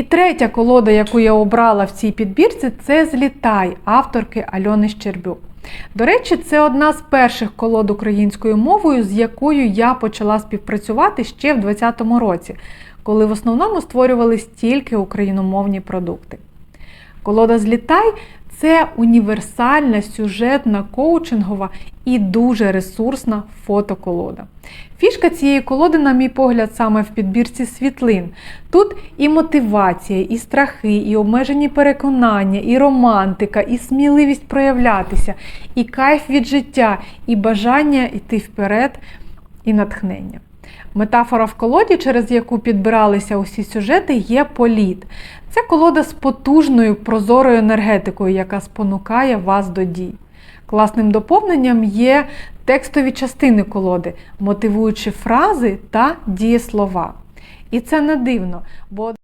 І третя колода, яку я обрала в цій підбірці, це Злітай авторки Альони Щербюк. До речі, це одна з перших колод українською мовою, з якою я почала співпрацювати ще в 2020 році, коли в основному створювались тільки україномовні продукти. Колода Злітай це універсальна сюжетна коучингова і дуже ресурсна фотоколода. Фішка цієї колоди, на мій погляд, саме в підбірці світлин. Тут і мотивація, і страхи, і обмежені переконання, і романтика, і сміливість проявлятися, і кайф від життя, і бажання йти вперед, і натхнення. Метафора в колоді, через яку підбиралися усі сюжети, є політ. Це колода з потужною прозорою енергетикою, яка спонукає вас до дій. Класним доповненням є текстові частини колоди, мотивуючи фрази та дієслова. І це не дивно, бо